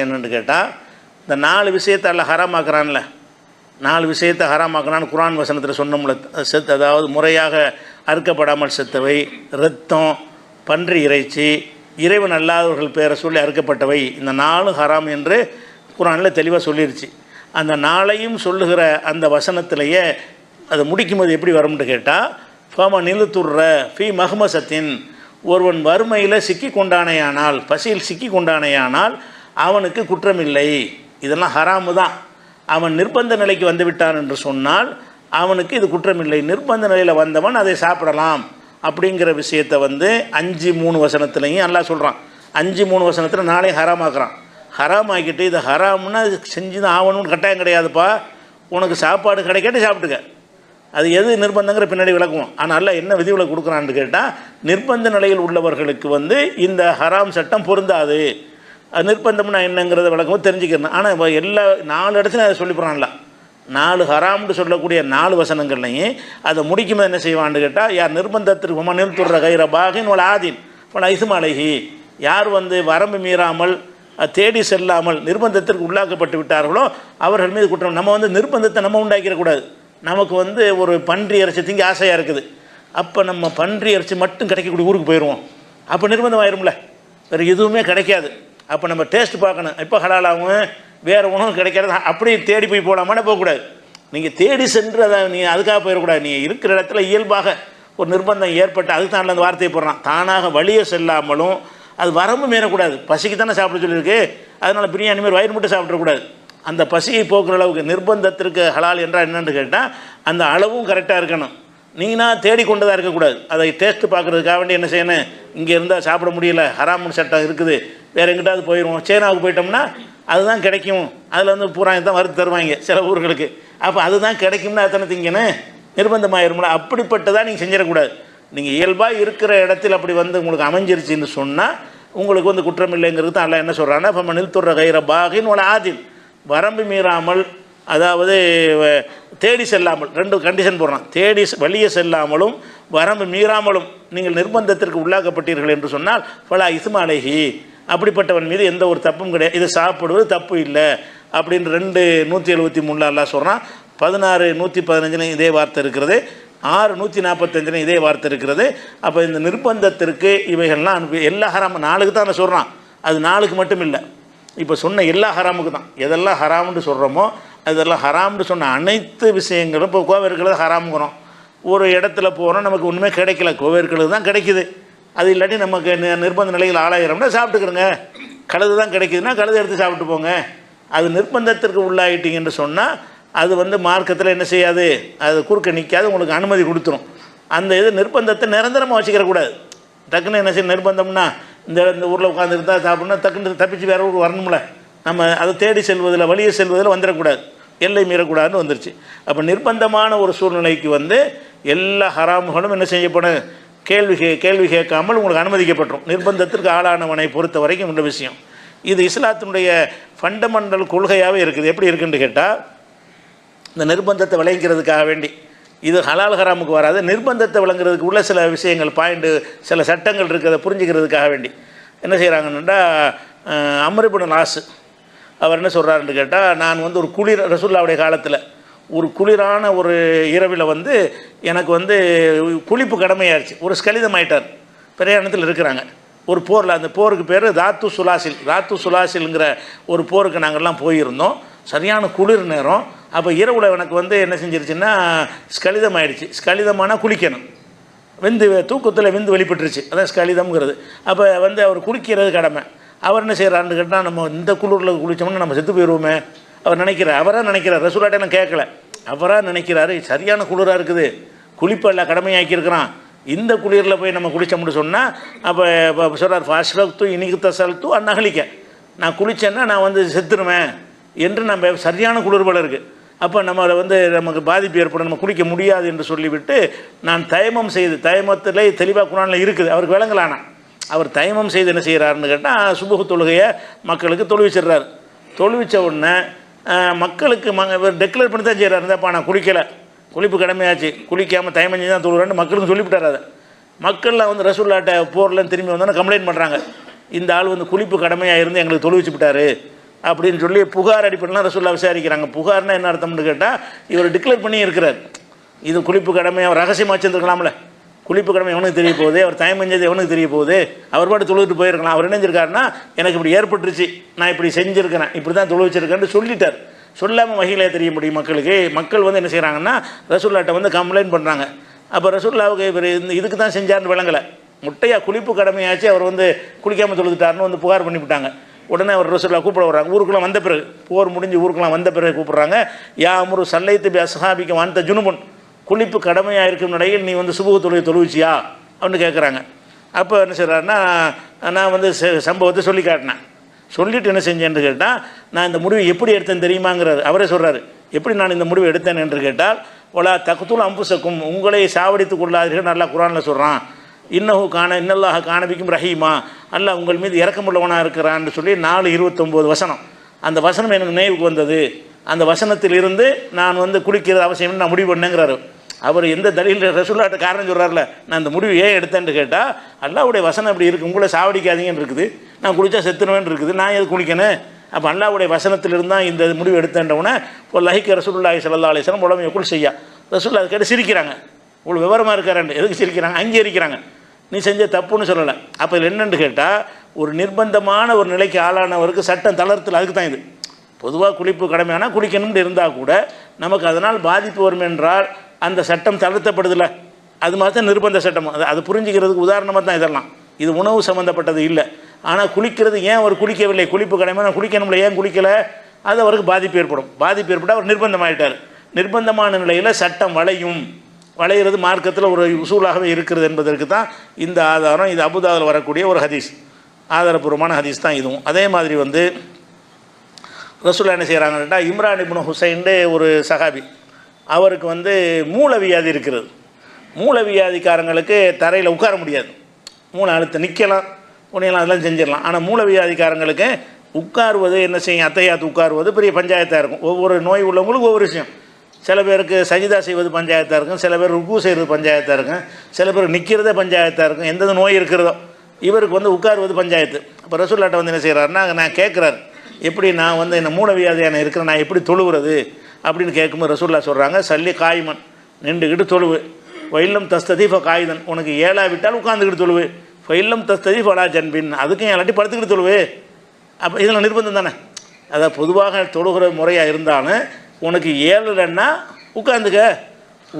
என்னன்னு கேட்டால் இந்த நாலு விஷயத்தை அல்ல ஹராமாக்குறான்ல. நாலு விஷயத்தை ஹராமாக்குறான்னு குரான் வசனத்தில் சொன்னோம்ல செத்து அதாவது முறையாக அறுக்கப்படாமல் செத்தவை ரத்தம் பன்றி இறைச்சி இறைவன் அல்லாதவர்கள் பேரை சொல்லி அறுக்கப்பட்டவை இந்த நாலு ஹராம் என்று குரானில் தெளிவாக சொல்லிருச்சு. அந்த நாளையும் சொல்லுகிற அந்த வசனத்திலேயே அதை முடிக்கும்போது எப்படி வரும்னு கேட்டால் ஃபம நிலுத்துர்ற ஃபி மஹ்மசத்தின் ஒருவன் வறுமையில் சிக்கி கொண்டானேயானால் பசியில் சிக்கி கொண்டானேயானால் அவனுக்கு குற்றமில்லை. இதெல்லாம் ஹராமு தான் அவன் நிர்பந்த நிலைக்கு வந்து விட்டான் என்று சொன்னால் அவனுக்கு இது குற்றமில்லை. நிர்பந்த நிலையில் வந்தவன் அதை சாப்பிடலாம். அப்படிங்கிற விஷயத்தை வந்து அஞ்சு மூணு வசனத்துலையும் நல்லா சொல்கிறான் அஞ்சு மூணு வசனத்தில் நாளே ஹராமாக்குறான். ஹராமாக்கிட்டு இது ஹராம்னா செஞ்சு தான் ஆகணும்னு கட்டாயம் கிடையாதுப்பா. உனக்கு சாப்பாடு கிடைக்காட்டி சாப்பிட்டுக்க. அது எது நிர்பந்தங்கிற பின்னாடி விளக்குவோம். ஆனால் அல்ல என்ன விதிவிலை கொடுக்குறான்னு கேட்டால் நிர்பந்த நிலையில் உள்ளவர்களுக்கு வந்து இந்த ஹராம் சட்டம் பொருந்தாது. அது நிர்பந்தம்னா என்னங்கிறத விளக்கமும் தெரிஞ்சுக்கிறேன். ஆனால் இப்போ எல்லா நாலு இடத்துலையும் அதை சொல்லிப்படுறான்ல நாலு ஹராம்னு சொல்லக்கூடிய நாலு வசனங்கள்லையும் அதை முடிக்கும்போது என்ன செய்வான்னு கேட்டால் யார் நிர்பந்தத்திற்கு மனில் துற கைர பாகின் ஒரு ஆதீன் பல ஐசுமலைகி யார் வந்து வரம்பு மீறாமல் தேடி செல்லாமல் நிர்பந்தத்திற்கு உள்ளாக்கப்பட்டு விட்டார்களோ அவர்கள் மீது குற்றம். நம்ம வந்து நிர்பந்தத்தை நம்ம உண்டாக்கிடக்கூடாது நமக்கு வந்து ஒரு பன்றி இறைச்சி திங்க ஆசையாக இருக்குது. அப்போ நம்ம பன்றி இறைச்சி மட்டும் கிடைக்கக்கூடிய ஊருக்கு போயிடுவோம் அப்போ நிர்பந்தம் ஆயிரும்ல வேறு எதுவுமே கிடைக்காது. அப்போ நம்ம டேஸ்ட் பார்க்கணும். இப்போ ஹலாலாகவும் வேறு உணவு கிடைக்காது அப்படியே தேடி போய் போடாமல் போகக்கூடாது. நீங்கள் தேடி சென்று அதை நீ அதுக்காக போயிடக்கூடாது. நீ இருக்கிற இடத்துல இயல்பாக ஒரு நிர்பந்தம் ஏற்பட்டு அதுக்கு தான் அந்த வார்த்தையை போடுறான். தானாக வழியே செல்லாமலும் அது வரம்பு மீறக்கூடாது. பசிக்கு தானே சாப்பிட சொல்லியிருக்கு. அதனால் பிரியாணி மாதிரி வயிறு மட்டும் சாப்பிடக்கூடாது. அந்த பசியை போக்குற அளவுக்கு நிர்பந்தத்திற்கு ஹலால் என்றால் என்னென்னு கேட்டால் அந்த அளவும் கரெக்டாக இருக்கணும். நீங்கனா தேடிக்கொண்டதாக இருக்கக்கூடாது. அதை டேஸ்ட்டு பார்க்குறதுக்காக வேண்டி என்ன செய்யணும்? இங்கே இருந்தால் சாப்பிட முடியல. ஹராமன் சட்டம் இருக்குது. வேறு எங்கிட்டாவது போயிடுவோம் சைனாவுக்கு போயிட்டோம்னா அதுதான் கிடைக்கும். அதில் வந்து பூரா தான் வறுத்து தருவாங்க சில ஊர்களுக்கு. அப்போ அதுதான் கிடைக்கும்னா அத்தனை திங்கன்னு நிர்பந்தமாயிரும்ல. அப்படிப்பட்டதாக நீங்கள் செஞ்சிடக்கூடாது. நீங்கள் இயல்பாக இருக்கிற இடத்தில் அப்படி வந்து உங்களுக்கு அமைஞ்சிருச்சுன்னு சொன்னால் உங்களுக்கு வந்து குற்றம் இல்லைங்கிறது தான் எல்லாம் என்ன சொல்கிறான்னா இப்போ மணில் துற கைர பாகின் ஒரு வரம்பு மீறாமல் அதாவது வ- தேடி செல்லாமல் ரெண்டு கண்டிஷன் போடுறான். தேடி செ- வெளியே செல்லாமலும் வரம்பு மீறாமலும் நீங்கள் நிர்பந்தத்திற்கு உள்ளாக்கப்பட்டீர்கள் என்று சொன்னால் பலா இசுமாலேஹி அப்படிப்பட்டவன் மீது எந்த ஒரு தப்பும் கிடையாது. இது சாப்பிடுவது தப்பு இல்லை. அப்படின்னு ரெண்டு நூற்றி எழுபத்தி மூணில் எல்லாம் சொல்கிறான் பதினாறு நூற்றி பதினஞ்சுலையும் இதே வார்த்தை இருக்கிறது. ஆறு நூற்றி நாற்பத்தஞ்சுலையும் இதே வார்த்தை இருக்கிறது. அப்போ இந்த நிர்பந்தத்திற்கு இவைகள்லாம் அனுப்பி எல்லா ஹராம நாளுக்கு தான் நான் சொல்கிறான் அது நாளுக்கு மட்டும் இல்லை. இப்போ சொன்ன எல்லா ஹராமுக்கு தான். எதெல்லாம் ஹராம்னு சொல்கிறோமோ அதெல்லாம் ஹராம்னு சொன்ன அனைத்து விஷயங்களும் இப்போ கோவிலுக்கிறது ஹராம்ங்கிறோம். ஒரு இடத்துல போகிறோம் நமக்கு ஒன்றுமே கிடைக்கல. கோவிலுக்கிறது தான் கிடைக்குது. அது இல்லாட்டி நமக்கு நிர்பந்த நிலையில் ஆளாயிரம்னா சாப்பிட்டுக்கிறோங்க. கழுது தான் கிடைக்குதுன்னா கழுது எடுத்து சாப்பிட்டு போங்க. அது நிர்பந்தத்திற்கு உள்ளாயிட்டீங்கன்னு சொன்னால் அது வந்து மார்க்கத்தில் என்ன செய்யாது? அது குறுக்க நிற்காது உங்களுக்கு அனுமதி கொடுத்துரும். அந்த இது நிர்பந்தத்தை நிரந்தரமாக வச்சுக்கிறக்கூடாது டக்குன்னு என்ன செய்ய நிர்பந்தம்னா இந்த இந்த ஊரில் உட்காந்துருந்தா சாப்பிட்னா டக்குன்னு தப்பிச்சு வேறு ஊருக்கு வரணும்ல. நம்ம அதை தேடி செல்வதில் வழியை செல்வதில் வந்துடக்கூடாது. எல்லை மீறக்கூடாதுன்னு வந்துருச்சு. அப்போ நிர்பந்தமான ஒரு சூழ்நிலைக்கு வந்து எல்லா ஹராமுகளும் என்ன செய்யப்படும் கேள்வி கே கேள்வி கேட்காமல் உங்களுக்கு அனுமதிக்கப்பட்டோம் நிர்பந்தத்திற்கு ஆளானவனை பொறுத்த வரைக்கும் உள்ள விஷயம். இது இஸ்லாத்தினுடைய ஃபண்டமெண்டல் கொள்கையாகவே இருக்குது. எப்படி இருக்குன்னு கேட்டால் இந்த நிர்பந்தத்தை விளைவிக்கிறதுக்காக வேண்டி. இது ஹலால் ஹராமுக்கு வராது. நிர்பந்தத்தை விளங்குறதுக்கு உள்ள சில விஷயங்கள் பாயிண்ட்டு சில சட்டங்கள் இருக்கிறத புரிஞ்சுக்கிறதுக்காக வேண்டி. என்ன செய்கிறாங்கன்னா அமரிபுடன் லாஸு அவர் என்ன சொல்கிறாருன்னு கேட்டால் நான் வந்து ஒரு குளிர் ரசுல்லாவுடைய காலத்தில் ஒரு குளிரான ஒரு இரவில் வந்து எனக்கு வந்து குளிப்பு கடமையாயிருச்சு. ஒரு ஸ்கலிதம் ஆயிட்டார். பிரயாணத்தில் இருக்கிறாங்க. ஒரு போரில் அந்த போருக்கு பேர் தாத்து சுலாசில். தாத்து சுலாசில்ங்கிற ஒரு போருக்கு நாங்கள்லாம் போயிருந்தோம். சரியான குளிர் நேரம். அப்போ இரவுல எனக்கு வந்து என்ன செஞ்சிருச்சுன்னா ஸ்கலிதம் ஆயிடுச்சு. ஸ்கலிதமானா குளிக்கணும். விந்து தூக்கத்தில் விந்து வெளிப்பட்டுருச்சு. அதான் ஸ்கலிதம்ங்கிறது. அப்போ வந்து அவர் குளிக்கிறது கடமை. அவர் என்ன செய்கிறாருன்னு கேட்டால் நம்ம இந்த குளிரில் குளித்தோம்னா நம்ம செத்து போயிடுவோமே அவர் நினைக்கிறார் அவராக நினைக்கிறார் ரசூலாட்டை நான் கேட்கல. அவராக நினைக்கிறாரு சரியான குளிராக இருக்குது. குளிப்பெல்லாம் கடமையாக்கியிருக்கிறான் இந்த குளிரில் போய் நம்ம குளித்தோம்னு சொன்னால் அப்போ சொல்கிறார் ஃபாஸ்ட் இனிக்கு தசல்த்து அந்நகலிக்க நான் குளித்தேன்னா நான் வந்து செத்துருவேன் என்று நம்ம சரியான குளிர்பல இருக்குது அப்போ நம்மளை வந்து நமக்கு பாதிப்பு ஏற்படும் நம்ம குளிக்க முடியாது என்று சொல்லிவிட்டு நான் தயமம் செய்து தயமத்தில் தெளிவாக குரானில் இருக்குது. அவருக்கு விளங்கலானா அவர் தயமம் செய்து என்ன செய்கிறாருன்னு கேட்டால் சுபுக தொழுகையை மக்களுக்கு தொழுவிச்சிடுறாரு. தொழுவிச்ச உடனே மக்களுக்கு ம டெக்ளேர் பண்ணி தான் செய்கிறாரு இந்தாப்பா நான் குளிக்கலை. குளிப்பு கடமையாச்சு. குளிக்காமல் தயமம் செஞ்சு தான் தொழுகிறேன்னு மக்களுக்கு சொல்லிவிட்டார் அதை. மக்கள்லாம் வந்து ரசூல்லாட்ட போர்லன்னு திரும்பி வந்தோன்னே கம்ப்ளைண்ட் பண்ணுறாங்க இந்த ஆள் வந்து குளிப்பு கடமையாக இருந்து எங்களுக்கு தொழுவிச்சு விட்டாரு அப்படின்னு சொல்லி புகார் அடிப்படையில் ரசூல்லா விசாரிக்கிறாங்க. புகார்னா என்ன அர்த்தம்னு கேட்டால் இவர் டிக்ளேர் பண்ணி இருக்கிறார் இது குளிப்பு கடமையாக ரகசியமாக வச்சுருந்துருக்கலாம்ல. குளிப்பு கடமை எவனுக்கு தெரிய போகுது அவர் தயம் செஞ்சது எவனுக்கு தெரிய போகுது. அவர் பாட்டு தொழுவிட்டு போயிருக்கலாம். அவர் நினைஞ்சிருக்காருன்னா எனக்கு இப்படி ஏற்பட்டுருச்சு நான் இப்படி செஞ்சுருக்கிறேன் இப்படி தான் தொழுவிச்சிருக்கேன்னு சொல்லிட்டார். சொல்லாமல் வகையிலே தெரிய முடியும் மக்களுக்கு. மக்கள் வந்து என்ன செய்கிறாங்கன்னா ரசுல்லாட்ட வந்து கம்ப்ளைண்ட் பண்ணுறாங்க அப்போ ரசுல்லாவுக்கு இவர் இந்த இதுக்கு தான் செஞ்சார்னு விளங்கலை. முட்டையா குளிப்பு கடமையாச்சு அவர் வந்து குளிக்காமல் தொழுதுட்டாருன்னு வந்து புகார் பண்ணிவிட்டாங்க உடனே அவர் ரசூல்லா கூப்பிட வர்றாங்க. ஊருக்குலாம் வந்த பிறகு போர் முடிஞ்சு ஊருக்குலாம் வந்த பிறகு கூப்பிட்றாங்க. யா அமுரு சல்லைத்து பி அஸ்ஹாபிக்கு வாந்த ஜுனுமுன் குளிப்பு கடமையாக இருக்கும் நிலையில் நீ வந்து சுபுக தொழுகை தொழுவிச்சியா? அப்படின்னு கேட்குறாங்க அப்போ என்ன செய்கிறாருன்னா நான் வந்து ச- சம்பவத்தை சொல்லி காட்டினேன். சொல்லிட்டு என்ன செஞ்சேன்னு கேட்டால் நான் இந்த முடிவை எப்படி எடுத்தேன் தெரியுமாங்கிறாரு. அவரே சொல்கிறாரு எப்படி நான் இந்த முடிவை எடுத்தேன்? என்று கேட்டால் ஒலா தகுத்துல் அம்புசக்கும் உங்களை சாவடித்து கொள்ளாதீர்கள். நல்லா குரானில் சொல்கிறான் இன்னஹு காண இன்னல்லாக காணபிக்கும் ரஹீமா. அல்ல உங்கள் மீது இறக்கமுள்ளவனாக இருக்கிறான்னு சொல்லி நாலு இருபத்தொம்போது வசனம். அந்த வசனம் எனக்கு நினைவுக்கு வந்தது. அந்த வசனத்தில் இருந்து நான் வந்து குளிக்கிறது அவசியம்னு நான் முடிவு பண்ணேங்கிறாரு. அவர் எந்த தலியில் ரசூல்லாட்ட காரணம் சொல்கிறார்ல நான் இந்த முடிவு ஏன் எடுத்தேன்னு கேட்டால் அல்லாவுடைய வசனம் அப்படி இருக்குது உங்களை சாவடிக்காதீங்கன்னு இருக்குது. நான் குளித்தா செத்துணுவேன்னு இருக்குது. நான் எது குளிக்கணும்? அப்போ அல்லாவுடைய வசனத்திலிருந்து தான் இந்த முடிவு எடுத்தேன்றவுடனே இப்போ லஹிக்க ரசூலுல்லாஹி சல்லா அலிஸ்லாம் உடம்பு எப்படி செய்யா. ரசூல்லா அதை கேட்டு சிரிக்கிறாங்க. இவ்வளோ விவரமாக இருக்காரண்டு எதுக்கு சிரிக்கிறாங்க? அங்கீகரிக்கிறாங்க. நீ செஞ்ச தப்புன்னு சொல்லலை. அப்போ இதில் என்னென்னு கேட்டால் ஒரு நிர்பந்தமான ஒரு நிலைக்கு ஆளானவருக்கு சட்டம் தளர்த்தல் அதுக்கு தான் இது. பொதுவாக குளிப்பு கடமையானால் குளிக்கணும்னு இருந்தால் கூட நமக்கு அதனால் பாதிப்பு வரும் என்றால் அந்த சட்டம் தளர்த்தப்படுதில்ல அது மாதிரி தான் நிர்பந்த சட்டம். அது அது புரிஞ்சுக்கிறதுக்கு உதாரணமாக தான் இதெல்லாம். இது உணவு சம்மந்தப்பட்டது இல்லை. ஆனால் குளிக்கிறது ஏன் அவர் குளிக்கவில்லை? குளிப்பு கடமை நான் குளிக்கணும்ல. ஏன் குளிக்கலை? அது அவருக்கு பாதிப்பு ஏற்படும். பாதிப்பு ஏற்பட்டால் அவர் நிர்பந்தமாயிட்டார். நிர்பந்தமான நிலையில் சட்டம் வளையும். வளையிறது மார்க்கத்தில் ஒரு உசூலாகவே இருக்கிறது என்பதற்கு தான் இந்த ஆதாரம் இது அபுதாவில் வரக்கூடிய ஒரு ஹதீஸ். ஆதாரபூர்வமான ஹதீஸ் தான் இதுவும். அதே மாதிரி வந்து ரசூல்லா என்ன செய்கிறாங்கன்னா இம்ரான் இப்னு ஹுசைன்டே ஒரு சஹாபி. அவருக்கு வந்து மூல வியாதி இருக்கிறது. மூல வியாதிக்காரங்களுக்கு தரையில் உட்கார முடியாது. மூளை அழுத்த நிற்கலாம் புனியலாம் அதெல்லாம் செஞ்சிடலாம். ஆனால் மூல வியாதிக்காரங்களுக்கு உட்காருவது என்ன செய்யும்? அத்தையாத்து உட்காருவது பெரிய பஞ்சாயத்தாக இருக்கும். ஒவ்வொரு நோய் உள்ளவங்களுக்கு ஒவ்வொரு விஷயம். சில பேருக்கு சஜிதா செய்வது பஞ்சாயத்தாக இருக்கும். சில பேர் ருக்கு செய்கிறது பஞ்சாயத்தாக இருக்கும். சில பேர் நிற்கிறதே பஞ்சாயத்தாக இருக்கும். எந்தெந்த நோய் இருக்கிறதோ. இவருக்கு வந்து உட்காருவது பஞ்சாயத்து. இப்போ ரசூல்லாட்டை வந்து என்ன செய்கிறாருன்னா நான் கேட்குறாரு எப்படி நான் வந்து என்ன மூல வியாதியான இருக்கிறேன் நான் எப்படி தொழுவுறது? அப்படின்னு கேட்கும்போது ரசூல்லா சொல்கிறாங்க சல்லி காய்மன் நின்றுக்கிட்டு தொழுவு. ஃபைல்லம் தஸ்ததீஃப காயுதன் உனக்கு ஏழா விட்டால் உட்காந்துக்கிட்டு தொழுவு. ஃபைல்லம் தஸ்ததீஃப் அலா ஜன்பின் அதுக்கும் எல்லாட்டி படுத்துக்கிட்டு தொழுவு. அப்போ இதில் நிர்பந்தம் தானே? அதை பொதுவாக தொழுகிற முறையாக இருந்தாலும் உனக்கு ஏழலைன்னா உட்காந்துக்க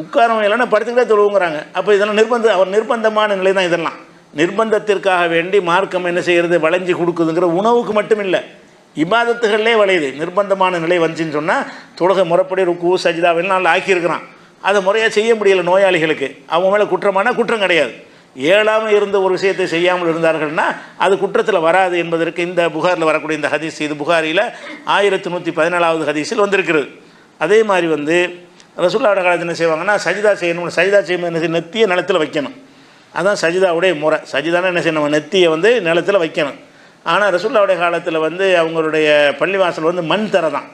உட்காரவங்க இல்லைன்னா படுத்துக்கிட்டே தொழுவுங்கிறாங்க. அப்போ இதெல்லாம் நிர்பந்தம் அவர் நிர்பந்தமான நிலை தான் இதெல்லாம். நிர்பந்தத்திற்காக வேண்டி மார்க்கம் என்ன செய்கிறது வளைஞ்சி கொடுக்குதுங்கிற உணவுக்கு மட்டும் இல்லை இபாதத்துகள்லே வளையுது. நிர்பந்தமான நிலை வந்துச்சுன்னு சொன்னால் தொழுகை முறைப்படி ருக்கு சஜிதாவெல்லாம் நல்லா ஆக்கியிருக்கிறான். அதை முறையாக செய்ய முடியல நோயாளிகளுக்கு. அவங்க மேலே குற்றமான குற்றம் கிடையாது. ஏழாமல் இருந்த ஒரு விஷயத்தை செய்யாமல் இருந்தார்கள்னா அது குற்றத்தில் வராது என்பதற்கு இந்த புகாரில் வரக்கூடிய இந்த ஹதீஸ் இது புகாரியில் ஆயிரத்தி நூற்றி பதினாலாவது ஹதீஸில் வந்திருக்கிறது. அதே மாதிரி வந்து ரசூல்லாவோட காலத்தில் என்ன செய்வாங்கன்னா சஜிதா செய்யணும் சஜிதா செய்யணும் என்ன நெத்தியை நிலத்தில் வைக்கணும். அதுதான் சஜிதாவுடைய முறை. சஜிதானா என்ன செய்யணும் நெத்தியை வந்து நிலத்தில் வைக்கணும். ஆனால் ரசுல்லாவுடைய காலத்தில் வந்து அவங்களுடைய பள்ளிவாசல் வந்து மண் தரை தான்.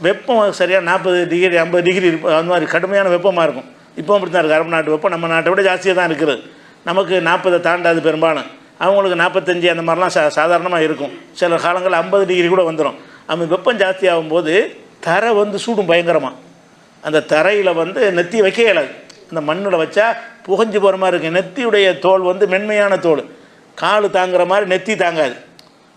வெப்பம் சரியாக நாற்பது டிகிரி ஐம்பது டிகிரி இருப்ப- அந்த மாதிரி கடுமையான வெப்பமாக இருக்கும். இப்போ அப்படி தான் இருக்குது அரபு நாட்டு வெப்பம் நம்ம நாட்டை விட ஜாஸ்தியாக தான் இருக்குது. நமக்கு நாற்பதை தாண்டாது பெரும்பாலும். அவங்களுக்கு நாற்பத்தஞ்சு அந்த மாதிரிலாம் சா சாதாரணமாக இருக்கும். சில காலங்களில் ஐம்பது டிகிரி கூட வந்துடும் அந்த வெப்பம் ஜாஸ்தியாகும் போது தரை வந்து சூடும் பயங்கரமாக அந்த தரையில் வந்து நெத்தி வைக்க இயலாது. அந்த மண்ணில் வச்சா புகஞ்சு போகிற மாதிரி இருக்குது நெத்தியுடைய தோல் வந்து மென்மையான தோல். கால் தாங்குற மாதிரி நெத்தி தாங்காது.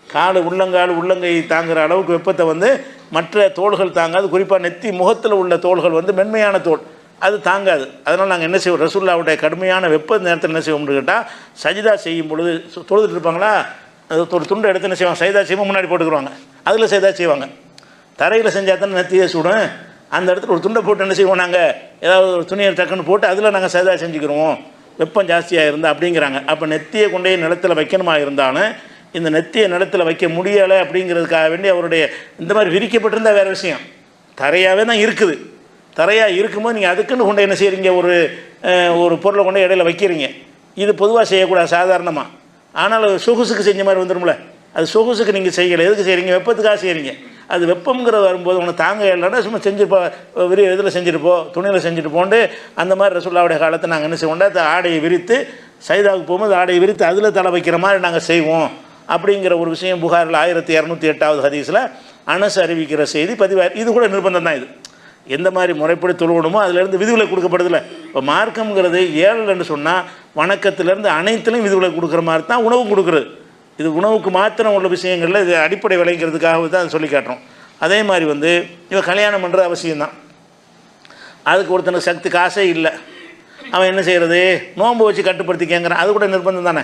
கால் உள்ளங்கால் உள்ளங்கை தாங்குற அளவுக்கு வெப்பத்தை வந்து மற்ற தோள்கள் தாங்காது. குறிப்பாக நெத்தி முகத்தில் உள்ள தோள்கள் வந்து மென்மையான தோல். அது தாங்காது. அதனால் நாங்கள் என்ன செய்வோம்? ரசுல்லாவுடைய கடுமையான வெப்ப நேரத்தில் என்ன செய்வோம்னு கேட்டால் சஜிதா செய்யும் பொழுது தொழுதுட்டு இருப்பாங்களா? அது ஒரு துண்டை எடுத்து என்ன செய்வாங்க? சைதா செய்வோம் முன்னாடி போட்டுக்குருவாங்க. அதில் சைதா செய்வாங்க. தரையில் செஞ்சால் தானே நெத்தியை சுடும். அந்த இடத்துல ஒரு துண்டை போட்டு என்ன செய்வோம் நாங்கள் ஏதாவது ஒரு துணியை டக்குன்னு போட்டு அதில் நாங்கள் சைதா செஞ்சுக்கிறோம் வெப்பம் ஜாஸ்தியாக இருந்தால் அப்படிங்கிறாங்க. அப்போ நெத்தியை கொண்டே நிலத்தில் வைக்கணுமா இருந்தாலும் இந்த நெத்தியை நிலத்தில் வைக்க முடியலை அப்படிங்கிறதுக்காக வேண்டி அவருடைய இந்த மாதிரி விரிக்கப்பட்டிருந்தால் வேறு விஷயம். தரையாகவே தான் இருக்குது. தரையாக இருக்கும்போது நீங்கள் அதுக்குன்னு கொண்டு என்ன செய்கிறீங்க ஒரு ஒரு பொருளை கொண்டு இடையில வைக்கிறீங்க. இது பொதுவாக செய்யக்கூடாது சாதாரணமாக ஆனால் சொகுசுக்கு செஞ்ச மாதிரி வந்துடும்ல அது சொகுசுக்கு நீங்கள் செய்யலை. எதுக்கு செய்கிறீங்க வெப்பத்துக்காக செய்கிறீங்க அது வெப்பம்ங்கிறது வரும்போது உனக்கு தாங்க இல்லைன்னா சும்மா செஞ்சுப்போ விரி இதில் செஞ்சுருப்போம் துணியில் செஞ்சுட்டு போண்டு அந்த மாதிரி ரசுல்லாவுடைய காலத்தை நாங்கள் என்ன செய்வோம்னா அந்த ஆடையை விரித்து சைதாவுக்கு போகும்போது ஆடையை விரித்து அதில் தலை வைக்கிற மாதிரி நாங்கள் செய்வோம். அப்படிங்கிற ஒரு விஷயம் புகாரில் ஆயிரத்தி இரநூத்தி எட்டாவது ஹதீஸில் அனசு அறிவிக்கிற செய்தி பதிவாக இது கூட நிர்பந்தம் தான் இது. எந்த மாதிரி முறைப்படி தொழுவணுமோ அதிலேருந்து விதிவிலை கொடுக்கப்படுதில்ல இப்போ மார்க்கம்ங்கிறது ஏழல்னு சொன்னால் வணக்கத்திலேருந்து அனைத்துலேயும் விதிவிலை கொடுக்குற மாதிரி தான் உணவு கொடுக்குறது. இது உணவுக்கு மாத்திரம் உள்ள விஷயங்களில் இது அடிப்படை விளைங்கிறதுக்காக தான் சொல்லி காட்டுறோம். அதே மாதிரி வந்து இவன் கல்யாணம் பண்ணுற அவசியம்தான். அதுக்கு ஒருத்தனுக்கு சக்தி காசே இல்லை. அவன் என்ன செய்கிறது நோன்பு வச்சு கட்டுப்படுத்தி கேட்குறான் அது கூட நிர்பந்தம் தானே?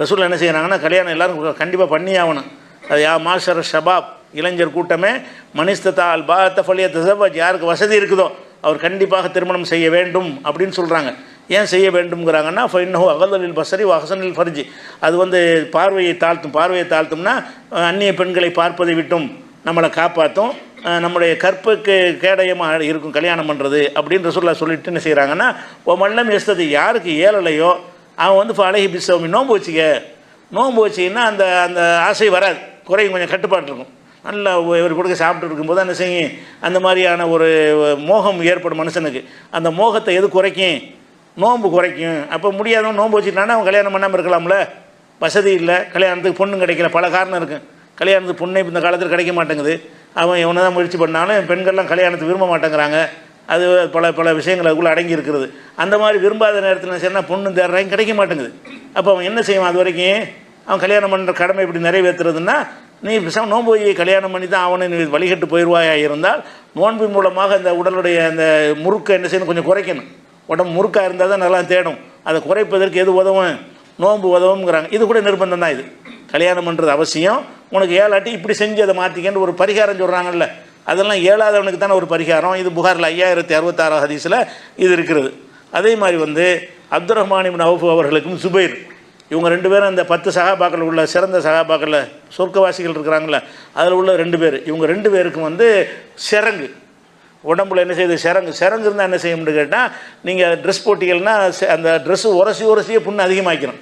ரசூலில் என்ன செய்கிறாங்கன்னா கல்யாணம் எல்லாரும் கண்டிப்பாக பண்ணி ஆகணும். அது யா மாஸ்டர் ஷபாப் இளைஞர் கூட்டமே மனிஸ்ததா அல் பாத்த ஃபலிய தசபாஜ் யாருக்கு வசதி இருக்குதோ அவர் கண்டிப்பாக திருமணம் செய்ய வேண்டும் அப்படின்னு சொல்கிறாங்க ஏன் செய்ய வேண்டும்ங்கிறாங்கன்னா இன்னும் அகதலில் பசரி வஹசனில் ஃபர்ஜி அது வந்து பார்வையை தாழ்த்தும் பார்வையை தாழ்த்தும்னா அந்நிய பெண்களை பார்ப்பதை விட்டும் நம்மளை காப்பாற்றும் நம்முடைய கற்புக்கு கேடயமாக இருக்கும் கல்யாணம் பண்ணுறது அப்படின்னு ரசூல்லா சொல்லிட்டு என்ன செய்கிறாங்கன்னா ஓ மல்லம் எஸ்தது யாருக்கு ஏழலையோ அவன் வந்து அழகி பிசவமி நோன்பு வச்சுக்க. நோன்பு வச்சிங்கன்னா அந்த அந்த ஆசை வராது. குறையும் கொஞ்சம் கட்டுப்பாடு இருக்கும். நல்லா இவர் கொடுக்க சாப்பிட்டு இருக்கும்போது என்ன செய்யும் அந்த மாதிரியான ஒரு மோகம் ஏற்படும் மனுஷனுக்கு. அந்த மோகத்தை எது குறைக்கும்? நோன்பு குறைக்கும். அப்போ முடியாதவன் நோன்பு வச்சுட்டானா அவன் கல்யாணம் பண்ணாமல் இருக்கலாம்ல? வசதி இல்லை. கல்யாணத்துக்கு பொண்ணு கிடைக்கல. பல காரணம் இருக்கும் கல்யாணத்துக்கு பொண்ணே இந்த காலத்தில் கிடைக்க மாட்டேங்குது. அவன் எவனை தான் முயற்சி பண்ணாலும் பெண்கள்லாம் கல்யாணத்துக்கு விரும்ப மாட்டேங்கிறாங்க. அது பல பல விஷயங்கள் அதுக்குள்ளே அடங்கி இருக்கிறது. அந்த மாதிரி விரும்பாத நேரத்தில் சரினா பொண்ணு தேடுறாங்க கிடைக்க மாட்டேங்குது. அப்போ அவன் என்ன செய்வான் அது வரைக்கும்? அவன் கல்யாணம் பண்ணுற கடமை இப்படி நிறைவேற்றுறதுன்னா நீ பேசாமல் நோன்பு கல்யாணம் பண்ணி தான் அவனை நீ வழிகட்டு போயிடுவாயாக இருந்தால் நோன்பின் மூலமாக அந்த உடலுடைய அந்த முறுக்கை என்ன செய்யணும்? கொஞ்சம் குறைக்கணும். உடம்பு முறுக்காக இருந்தால் தான் நல்லா தேடும். அதை குறைப்பதற்கு எது உதவும்? நோன்பு உதவுங்கிறாங்க இது கூட நிர்பந்தம் தான் இது. கல்யாணம் பண்ணுறது அவசியம். உனக்கு ஏழாட்டி இப்படி செஞ்சு அதை மாற்றிக்கன்னு ஒரு பரிகாரம் சொல்கிறாங்கல்ல அதெல்லாம் ஏழாதவனுக்கு தானே ஒரு பரிகாரம். இது புகாரில் ஐயாயிரத்தி அறுபத்தாறாம் ஹதீஸில் இது இருக்கிறது. அதே மாதிரி வந்து அப்துல் ரஹ்மான் இப்னு அவர்களுக்கும் சுபைர். இவங்க ரெண்டு பேரும் அந்த பத்து சகாபாக்கள் உள்ள சிறந்த சகாபாக்களில் சொர்க்கவாசிகள் இருக்கிறாங்களே அதில் உள்ள ரெண்டு பேர். இவங்க ரெண்டு பேருக்கும் வந்து சிறங்கு உடம்புல என்ன செய்யுது? சிறங்கு சிறங்கு இருந்தால் என்ன செய்யும்னு கேட்டால் நீங்கள் ட்ரெஸ் போட்டிகள்னா அந்த ட்ரெஸ்ஸு உரசி உரசியே புண்ணு அதிகமாக்கிறோம்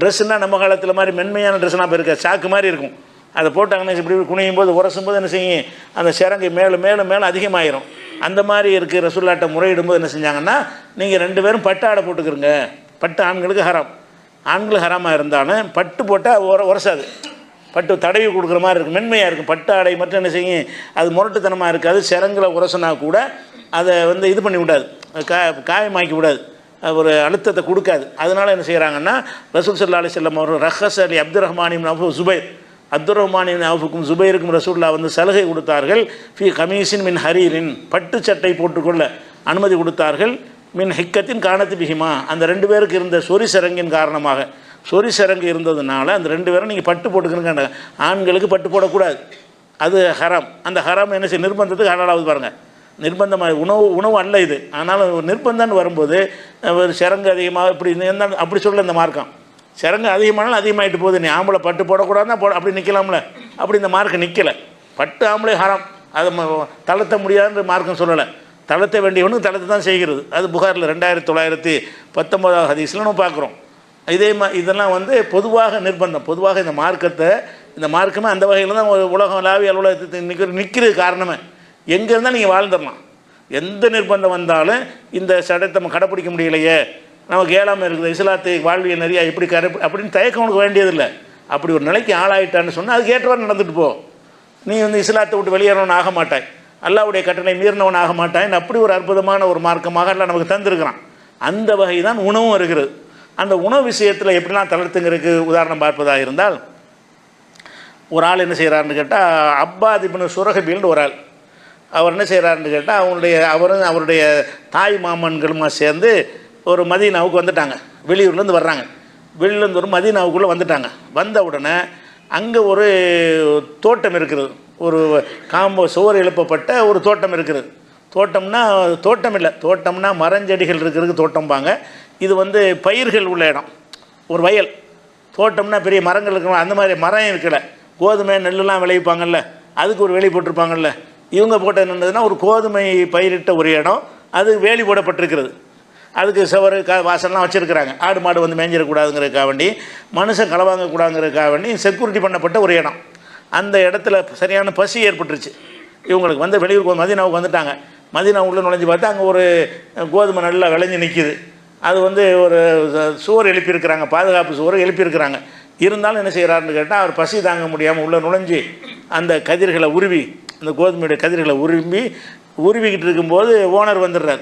ட்ரெஸ்ஸுனால் நம்ம காலத்தில் மாதிரி மென்மையான ட்ரெஸ்லாம் இப்போ இருக்க சாக்கு மாதிரி இருக்கும். அதை போட்டாங்கன்னா இப்படி குனியும் போது உரசும் போது என்ன செய்யும்? அந்த சிறங்கு மேலும் மேலும் மேலும் அதிகமாயிரும். அந்த மாதிரி இருக்குது ரசுல்லாட்டை முறையிடும்போது என்ன செஞ்சாங்கன்னா நீங்கள் ரெண்டு பேரும் பட்டு ஆடை போட்டுக்கிறங்க. பட்டு ஆண்களுக்கு ஹராம். ஆண்களுக்கு ஹராமாக இருந்தாலும் பட்டு போட்டால் உர உரசாது. பட்டு தடவி கொடுக்குற மாதிரி இருக்கும். மென்மையாக இருக்கும். பட்டு ஆடை மட்டும் என்ன செய்யும்? அது முரட்டுத்தனமாக இருக்காது. சிறங்குல உரசனா கூட அதை வந்து இது பண்ணி விடாது. கா காயமாக்கி விடாது. ஒரு அழுத்தத்தை கொடுக்காது. அதனால என்ன செய்கிறாங்கன்னா ரசூல் சல்லா அலி செல்லம் அவர் ரஹஸ் அலி அப்துல் ரஹ்மானின் அபு சுபைர் அப்துல் ரஹ்மானின் அவுஃபுக்கும் சுபைருக்கும் ரசூல்லா வந்து சலுகை கொடுத்தார்கள். ஃபி கமீசின் மின் ஹரீரின் பட்டு சட்டை போட்டுக்கொள்ள அனுமதி கொடுத்தார்கள். மின் ஹிக்கத்தின் காணத்து பிகிமா அந்த ரெண்டு பேருக்கு இருந்த சொறி சரங்கின் காரணமாக. சொறி சரங்கு இருந்ததுனால அந்த ரெண்டு பேரும் நீங்கள் பட்டு போட்டுக்கணுங்க. ஆண்களுக்கு பட்டு போடக்கூடாது. அது ஹரம். அந்த ஹரம் என்ன செய்ய நிர்பந்தத்துக்கு ஹலாலாவது பாருங்கள் நிர்பந்தமாக உணவு உணவு அல்ல இது. ஆனாலும் நிர்பந்தம்னு வரும்போது ஒரு சிறங்கு அதிகமாக இப்படி இருந்தால் அப்படி சொல்ல இந்த மார்க்கம். சிறங்கு அதிகமானாலும் அதிகமாகிட்டு போகுது. நீ ஆம்பளை பட்டு போடக்கூடாதுன்னா போட அப்படி நிற்கலாம்ல அப்படி இந்த மார்க்கு நிற்கலை பட்டு ஆம்பளை ஹரம். அதை ம- தளர்த்த முடியாதுன்ற மார்க்கம் சொல்லலை. தளர்த்த வேண்டியவனுக்கு தளர்த்து தான் செய்கிறது. அது புகாரில் ரெண்டாயிரத்தி தொள்ளாயிரத்தி பத்தொம்போதாவது ஹதீஸில் நம்ம பார்க்குறோம். இதே மா இதெல்லாம் வந்து பொதுவாக நிர்பந்தம். பொதுவாக இந்த மார்க்கத்தை இந்த மார்க்கமே அந்த வகையில் தான் ஒரு உலகம் லாவி அலுவலகத்துக்கு நிற்கிற நிற்கிறது காரணமே. எங்கே இருந்தால் நீங்கள் வாழ்ந்துடலாம். எந்த நிர்பந்தம் வந்தாலும் இந்த சட்டத்தை நம்ம கடைப்பிடிக்க முடியலையே. நமக்கு ஏழாமல் இருக்குது இஸ்லாத்தை வாழ்வியல் நிறையா எப்படி கடை அப்படின்னு தயக்கம் உனக்கு வேண்டியதில்லை. அப்படி ஒரு நிலைக்கு ஆளாயிட்டான்னு சொன்னால் அதுக்கு ஏற்றவாறு நடந்துட்டு போ. நீ வந்து இஸ்லாத்தை விட்டு வெளியேறவன் ஆக மாட்டாய். அல்லாவுடைய கட்டளை மீறினவன் ஆக மாட்டேன் அப்படி ஒரு அற்புதமான ஒரு மார்க்கமாக எல்லாம் நமக்கு தந்திருக்கிறான். அந்த வகை தான் உணவும் இருக்கிறது. அந்த உணவு விஷயத்தில் எப்படிலாம் தளர்த்துங்கிறதுக்கு உதாரணம் பார்ப்பதாக இருந்தால் ஒரு ஆள் என்ன செய்கிறாருன்னு கேட்டால் அப்பா இப்னு சுரஹபில்னு ஒரு ஆள். அவர் என்ன செய்கிறாருன்னு கேட்டால் அவங்களுடைய அவரும் அவருடைய தாய் மாமன்களுமா சேர்ந்து ஒரு மதீனாவுக்கு வந்துட்டாங்க. வெளியூர்லேருந்து வர்றாங்க. வெளியிலேருந்து ஒரு மதீனாவுக்குள்ளே வந்துட்டாங்க. வந்த உடனே அங்கே ஒரு தோட்டம் இருக்கிறது ஒரு காம்போ சுவர் எழுப்பப்பட்ட ஒரு தோட்டம் இருக்கிறது தோட்டம்னா தோட்டம் இல்லை தோட்டம்னா மரஞ்செடிகள் இருக்கிறதுக்கு தோட்டம்பாங்க இது வந்து பயிர்கள் உள்ள இடம். ஒரு வயல். தோட்டம்னா பெரிய மரங்கள் இருக்கணும் அந்த மாதிரி மரம் இருக்கலை கோதுமை நெல்லுலாம் விளைவிப்பாங்கல்ல. அதுக்கு ஒரு வேலி போட்டிருப்பாங்கல்ல. இவங்க போட்ட என்னதுன்னா ஒரு கோதுமை பயிரிட்ட ஒரு இடம். அது வேலி போடப்பட்டிருக்கிறது. அதுக்கு சவறு க வாசல்லாம் வச்சுருக்கிறாங்க. ஆடு மாடு வந்து மேஞ்சிடக்கூடாதுங்கிறதுக்காக வேண்டி மனுஷன் களவாங்கக்கூடாதுங்கிறதுக்காக வேண்டி செக்யூரிட்டி பண்ணப்பட்ட ஒரு இடம். அந்த இடத்துல சரியான பசி ஏற்பட்டுருச்சு. இவங்களுக்கு வந்து வெளியூர் மதினாவுக்கு வந்துட்டாங்க. மதினா உள்ளே நுழைஞ்சு பார்த்தா அங்கே ஒரு கோதுமை நல்லா விளைஞ்சு நிற்கிது அது வந்து ஒரு சுவர் எழுப்பியிருக்கிறாங்க பாதுகாப்பு சுவர் எழுப்பியிருக்கிறாங்க. இருந்தாலும் என்ன செய்கிறாருன்னு கேட்டால் அவர் பசி தாங்க முடியாமல் உள்ளே நுழைஞ்சு அந்த கதிர்களை உருவி அந்த கோதுமையுடைய கதிர்களை உருவி உருவிக்கிட்டு இருக்கும்போது ஓனர் வந்துடுறார்.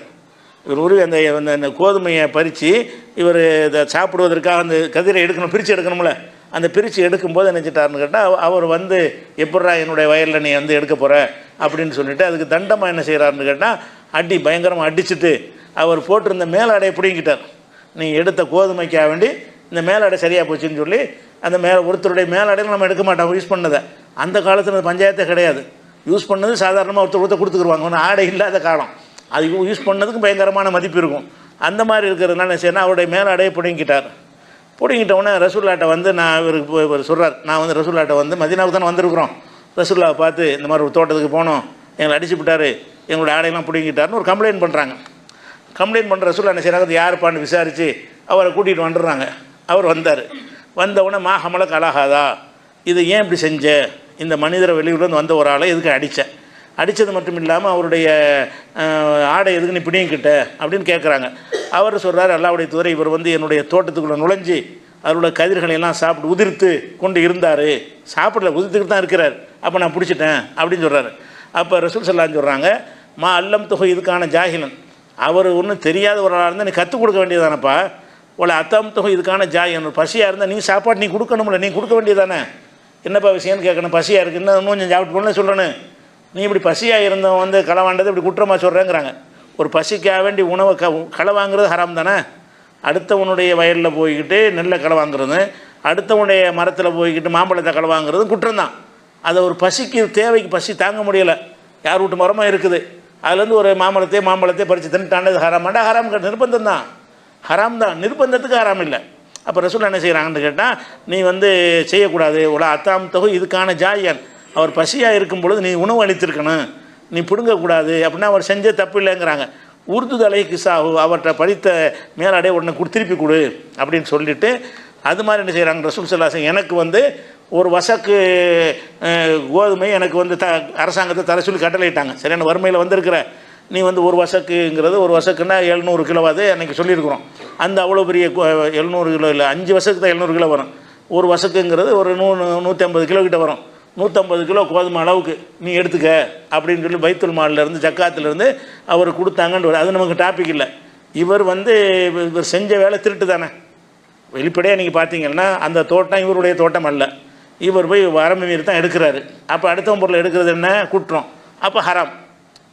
இவர் உருவி அந்த அந்த- கோதுமையை பறித்து இவர் இதை சாப்பிடுவதற்காக அந்த கதிரை எடுக்கணும் பிரித்து எடுக்கணும்ல. அந்த பிரித்து எடுக்கும்போது என்ன செஞ்சிட்டாருன்னு கேட்டால் அவர் வந்து எப்பட்றா என்னுடைய வயலில் நீ வந்து எடுக்க போகிற அப்படின்னு சொல்லிட்டு அதுக்கு தண்டமாக என்ன செய்கிறாருன்னு கேட்டால் அடி பயங்கரமாக அடிச்சுட்டு அவர் போட்டிருந்த மேலாடையை பிடிங்கிட்டார். நீ எடுத்த கோதுமைக்காக வேண்டி இந்த மேலாடை சரியாக போச்சுன்னு சொல்லி அந்த மேலே ஒருத்தருடைய மேலாடையில் நம்ம எடுக்க மாட்டோம் யூஸ் பண்ணதை. அந்த காலத்தில் பஞ்சாயத்தே கிடையாது. யூஸ் பண்ணது சாதாரணமாக ஒருத்தர் ஒருத்தர் கொடுத்துக்குருவாங்க. ஒன்றும் ஆடை இல்லாத காலம். அது யூஸ் பண்ணதுக்கும் பயங்கரமான மதிப்பு இருக்கும். அந்த மாதிரி இருக்கிறதுனால சரினா அவருடைய மேலாடையை பிடுங்கிட்டார். பிடுங்கிட்ட உடனே வந்து நான் இவருக்கு இவர் சொல்கிறார் நான் வந்து ரசூல்லாட்டை வந்து மதினாவுக்கு தானே வந்திருக்கிறோம். ரசூல்லாவை பார்த்து இந்த மாதிரி ஒரு தோட்டத்துக்கு போனோம். எங்களை அடிச்சு விட்டார். எங்களுடைய ஆடையெல்லாம் பிடுங்கிட்டாருன்னு ஒரு கம்ப்ளைண்ட் பண்ணுறாங்க கம்ப்ளைண்ட் பண்ணுற ரசூல்லா என்ன செய்கிறாங்க அது யாருப்பான்னு விசாரித்து அவரை கூட்டிகிட்டு வந்துடுறாங்க. அவர் வந்தார். வந்த உடனே மா ஹமலக் அழகாதா இது ஏன் இப்படி செஞ்ச? இந்த மனிதரை வெளியூர்லேருந்து வந்த ஒரு ஆளை எதுக்கு அடித்தேன் அடித்தது மட்டும் இல்லாமல் அவருடைய ஆடை எதுக்கு நீ பிடிங்கிட்ட அப்படின்னு கேட்குறாங்க அவர் சொல்கிறார் அல்லாவுடைய துறை இவர் வந்து என்னுடைய தோட்டத்துக்குள்ளே நுழைஞ்சு அதோட கதிர்களை எல்லாம் சாப்பிட்டு உதிர்த்து கொண்டு இருந்தார். சாப்பிடல உதிர்த்துக்கிட்டு தான் இருக்கிறார். அப்போ நான் பிடிச்சிட்டேன் அப்படின்னு சொல்கிறாரு அப்போ ரசூல் சொல்லான்னு சொல்கிறாங்க மா அல்லம் தொகை இதுக்கான ஜாகிலன். அவர் ஒன்றும் தெரியாத ஒரு ஆளாக இருந்தால் நீ கற்றுக் கொடுக்க வேண்டியதானப்பா உள்ள அத்தம் தொகை இதுக்கான ஜாகிலன் பசியாக இருந்தால் நீ சாப்பாடு நீ கொடுக்கணும்ல நீ கொடுக்க வேண்டியதானே என்னப்பா விஷயம்னு கேட்கணும் பசியாக இருக்குது இன்னும் கொஞ்சம் சாப்பிட்டு போகணும்னு சொல்கிறேன்னு நீ இப்படி பசியாக இருந்தவன் வந்து களவாண்டது இப்படி குற்றமாக சொல்கிறேங்கிறாங்க ஒரு பசிக்காக வேண்டி உணவை க களை வாங்குறது ஹராம் தானே? அடுத்தவனுடைய வயலில் போய்கிட்டு நெல்லை களை வாங்குறது அடுத்தவனுடைய மரத்தில் போய்கிட்டு மாம்பழத்தை களை வாங்குறது அதை ஒரு பசிக்கு தேவைக்கு பசி தாங்க முடியலை. யார் வீட்டு மரமாக இருக்குது? அதுலேருந்து ஒரு மாம்பழத்தையே மாம்பழத்தையே பறித்து தின்ட்டாண்டது ஹராமாண்டா ஹராம். கிடையாது நிர்பந்தம் தான். ஹராம் தான். நிர்பந்தத்துக்கு ஹராம் இல்லை. அப்போ ரசூல் என்ன செய்கிறாங்கன்னு கேட்டால் நீ வந்து செய்யக்கூடாது. உல அத்தாம் தொகை இதுக்கான ஜாயன். அவர் பசியாக இருக்கும் பொழுது நீ உணவு அளித்திருக்கணும். நீ பிடுங்கக்கூடாது. அப்படின்னா அவர் செஞ்ச தப்பு இல்லைங்கிறாங்க. உருதுதலை கிசாஹு அவர்கிட்ட படித்த மேலாடைய உடனே திருப்பி கொடு அப்படின்னு சொல்லிட்டு அது மாதிரி என்ன செய்கிறாங்க ரசூல் சல்லாசன் எனக்கு வந்து ஒரு வசக்கு கோதுமை எனக்கு வந்து த அரசாங்கத்தை தர சொல்லி கட்டளையிட்டாங்க. சரியான வறுமையில் வந்திருக்கிற. நீ வந்து ஒரு வசக்குங்கிறது ஒரு வசக்குன்னா எழுநூறு கிலோவாது அன்றைக்கி சொல்லியிருக்கிறோம். அந்த அவ்வளோ பெரிய எழுநூறு கிலோ இல்லை அஞ்சு வசக்கு தான் எழுநூறு கிலோ வரும். ஒரு வசக்குங்கிறது ஒரு நூ நூற்றி ஐம்பது கிலோ கிட்ட வரும். நூற்றம்பது கிலோ கோதுமை அளவுக்கு நீ எடுத்துக்க அப்படின்னு சொல்லி பைத்துல் மாலிலேருந்து ஜக்காத்துலேருந்து அவர் கொடுத்தாங்கன்னு அது நமக்கு டாபிக் இல்லை. இவர் வந்து இவர் செஞ்ச வேலை திருட்டு தானே. வெளிப்படையாக நீங்கள் பார்த்தீங்கன்னா அந்த தோட்டம் இவருடைய தோட்டம் அல்ல. இவர் போய் வரம்பு மீறி தான் எடுக்கிறாரு. அப்போ அடுத்தவன் பொருளை எடுக்கிறது என்ன? குற்றம். அப்போ ஹராம்.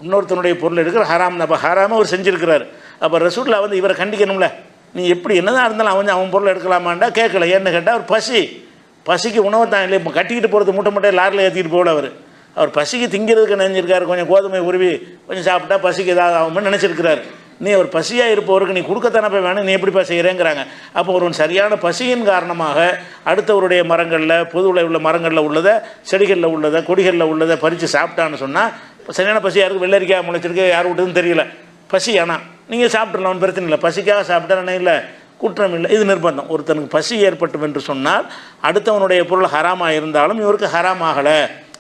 இன்னொருத்தனுடைய பொருள் எடுக்கிற ஹராம். அப்போ ஹராம அவர் செஞ்சுருக்கிறாரு. அப்போ ரசூல்லா வந்து இவரை கண்டிக்கணும்ல. நீ எப்படி என்னதான் இருந்தாலும் அவன் அவன் பொருளை எடுக்கலாமாண்டா? கேட்கல. ஏன்னு கேட்டால் அவர் பசி. பசிக்கு உணவு தான் இல்லை இப்போ கட்டிக்கிட்டு போகிறது மூட்டை மூட்டை லாரில் ஏற்றிட்டு போகல அவர். அவர் பசிக்கு திங்கிறதுக்கு நினைஞ்சிருக்காரு. கொஞ்சம் கோதுமை உருவி கொஞ்சம் சாப்பிட்டா பசிக்கு ஏதாவது ஆகும்னு நினச்சிருக்கிறாரு. நீ ஒரு பசியாக இருப்பவருக்கு நீ கொடுக்கத்தானே போய் வேணும்? நீ எப்படிப்பா செய்கிறேங்கிறாங்க அப்போ ஒருவன் சரியான பசியின் காரணமாக அடுத்தவருடைய மரங்களில் பொதுவில் உள்ள மரங்களில் உள்ளதை செடிகளில் உள்ளதை கொடிகளில் உள்ளதை பறித்து சாப்பிட்டான்னு சொன்னால் சரியான பசி யாருக்கு வெள்ளரிக்காய் முளைச்சிருக்கு யார் விட்டதுன்னு தெரியல. பசி ஆனால் நீங்கள் சாப்பிட்றலாம் ஒன்றும் பிரச்சனை இல்லை. பசிக்காக சாப்பிட்டா இல்லை. குற்றம் இல்லை. இது நிர்பந்தம். ஒருத்தனுக்கு பசி ஏற்பட்டும் என்று சொன்னால் அடுத்தவனுடைய பொருள் ஹராமாக இருந்தாலும் இவருக்கு ஹராம் ஆகலை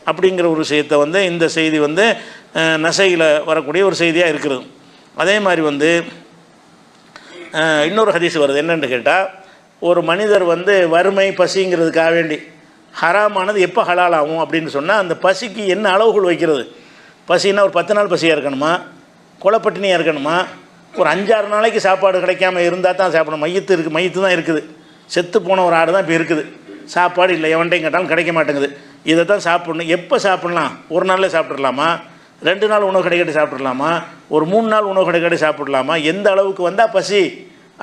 அப்படிங்கிற ஒரு விஷயத்தை வந்து இந்த செய்தி வந்து நசையில் வரக்கூடிய ஒரு செய்தியாக இருக்கிறது. அதே மாதிரி வந்து இன்னொரு ஹதீஸ் வருது. என்னென்னு கேட்டால் ஒரு மனிதர் வந்து வறுமை பசிங்கிறதுக்காக வேண்டி ஹராமானது எப்போ ஹலால் ஆகும் அப்படின்னு சொன்னால் அந்த பசிக்கு என்ன அளவுகள் வைக்கிறது? பசின்னா ஒரு பத்து நாள் பசியாக இருக்கணுமா? கொலப்பட்டினியாக இருக்கணுமா? ஒரு அஞ்சாறு நாளைக்கு சாப்பாடு கிடைக்காம இருந்தால் தான் சாப்பிடணும். மையத்து இருக்குது மையத்து தான் இருக்குது. செத்து போன ஒரு ஆடு தான் இப்போ இருக்குது. சாப்பாடு இல்லை எவன்டையும் கேட்டாலும் கிடைக்க மாட்டேங்குது. இதை தான் சாப்பிட்ணும். எப்போ சாப்பிட்லாம்? ஒரு நாளில் சாப்பிட்றலாமா ரெண்டு நாள் உணவு கிடைக்கட்டு சாப்பிட்றலாமா ஒரு மூணு நாள் உணவு கிடைக்கட்டு சாப்பிட்லாமா? எந்த அளவுக்கு வந்தால் பசி?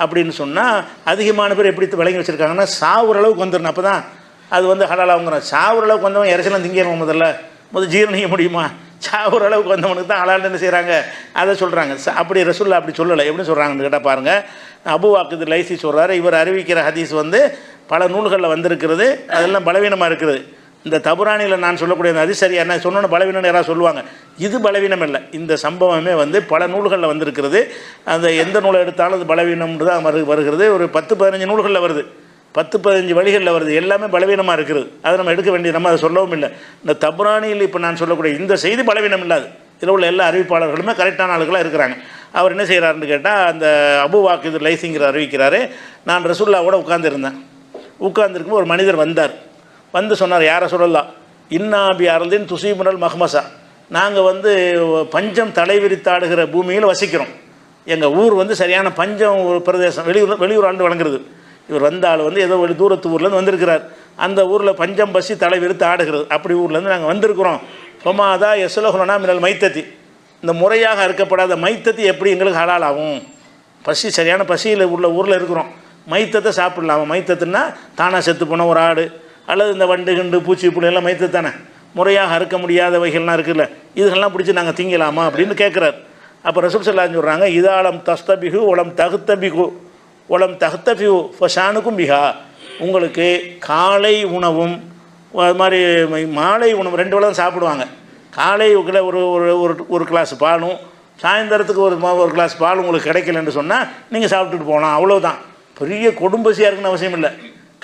அப்படின்னு சொன்னால் அதிகமான பேர் எப்படி விளங்கி வச்சுருக்காங்கன்னா சாவுற அளவுக்கு வந்துடணும். அப்போ தான் அது வந்து ஹலாலாகுங்கிறோம் சாவுற அளவுக்கு வந்தவன் இறைச்சலாம் திங்கணும் முதல்ல. முதல் ஜீரணிக்க முடியுமா? சாவுற அளவுக்கு வந்தவனுக்கு தான் ஹலால் என்ன செய்கிறாங்க அதை சொல்கிறாங்க அப்படி ரசுல்லா அப்படி சொல்லலை. எப்படி சொல்கிறாங்கன்னு கேட்டால் பாருங்கள் அபுவாக்குது லைசி சொல்கிறாரு இவர் அறிவிக்கிற ஹதீஸ் வந்து பல நூல்களில் வந்திருக்கிறது. அதெல்லாம் பலவீனமாக இருக்குது. இந்த தபுராணியில் நான் சொல்லக்கூடிய அந்த அதிசரி என்ன சொன்னோன்னு பலவீனம்னு யாராவது சொல்லுவாங்க. இது பலவீனம் இல்லை. இந்த சம்பவமே வந்து பல நூல்களில் வந்திருக்கிறது. அந்த எந்த நூலை எடுத்தாலும் அது பலவீனம்னு தான் வரு வருகிறது. ஒரு பத்து பதினஞ்சு நூல்களில் வருது. பத்து பதினஞ்சு வழிகளில் வருது. எல்லாமே பலவீனமாக இருக்குது அதை நம்ம எடுக்க வேண்டிய நம்ம அதை சொல்லவும் இல்லை. இந்த தபுராணியில் இப்போ நான் சொல்லக்கூடிய இந்த செய்தி பலவீனம் இல்லாது இதில் உள்ள எல்லா அறிவிப்பாளர்களுமே கரெக்டான ஆளுகளாக இருக்கிறாங்க. அவர் என்ன செய்கிறாருன்னு கேட்டால் அந்த அபுவாக்கு இது லைசிங்கிற அறிவிக்கிறாரு. நான் ரசுல்லாவோட உட்காந்துருந்தேன் உட்காந்துருக்கும்போது ஒரு மனிதர் வந்தார். வந்து சொன்னார் யாரை சொல்லலாம் இன்னாபி அருந்தின் துசீபுனல் மஹ்மசா. நாங்கள் வந்து பஞ்சம் தலைவிரித்தாடுகிற பூமியில் வசிக்கிறோம். எங்கள் ஊர் வந்து சரியான பஞ்சம் ஒரு பிரதேசம் வெளியூர் வெளியூர் ஆண்டு வழங்குறது. இவர் வந்த ஆள் வந்து ஏதோ ஒரு தூரத்து ஊர்லேருந்து வந்திருக்கிறார். அந்த ஊரில் பஞ்சம் பசி தலைவிரித்து ஆடுகிறது. அப்படி ஊர்லேருந்து நாங்கள் வந்திருக்கிறோம். பொமாதா எஸ்லகுலனா மினல் மைத்தத்தி. இந்த முறையாக அறுக்கப்படாத மைத்தத்தி எப்படி எங்களுக்கு ஹலால் ஆகும் பசி சரியான பசியில் உள்ள ஊரில் இருக்கிறோம். மைத்தத்தை சாப்பிடலாமா. மைத்தத்துன்னா தானாக செத்து போன ஒரு ஆடு. அல்லது இந்த வண்டு கிண்டு பூச்சி புழு எல்லாம் தானே? முறையாக அறுக்க முடியாத வகைகள்லாம் இருக்குல்ல? இதுகள்லாம் பிடிச்சி நாங்கள் திங்கலாமா அப்படின்னு கேட்குறாரு அப்போ ரசூல் சல்லான்னு சொல்கிறாங்க இதாலம் தஸ்தபிகு உளம் தகுத்தபிகு உளம் தகுத்தபிகு ஃபஷானுக்கும் பிஹா. உங்களுக்கு காலை உணவும் அது மாதிரி மாலை உணவு ரெண்டு வேளை சாப்பிடுவாங்க. காலை ஒரு ஒரு ஒரு ஒரு கிளாஸ் பாலும் சாயந்தரத்துக்கு ஒரு மா- ஒரு கிளாஸ் பால் உங்களுக்கு கிடைக்கலன்னு சொன்னால் நீங்கள் சாப்பிட்டுட்டு போகலாம். அவ்வளோதான் பெரிய கொடும்பசியாக இருக்குன்னு அவசியம் இல்லை.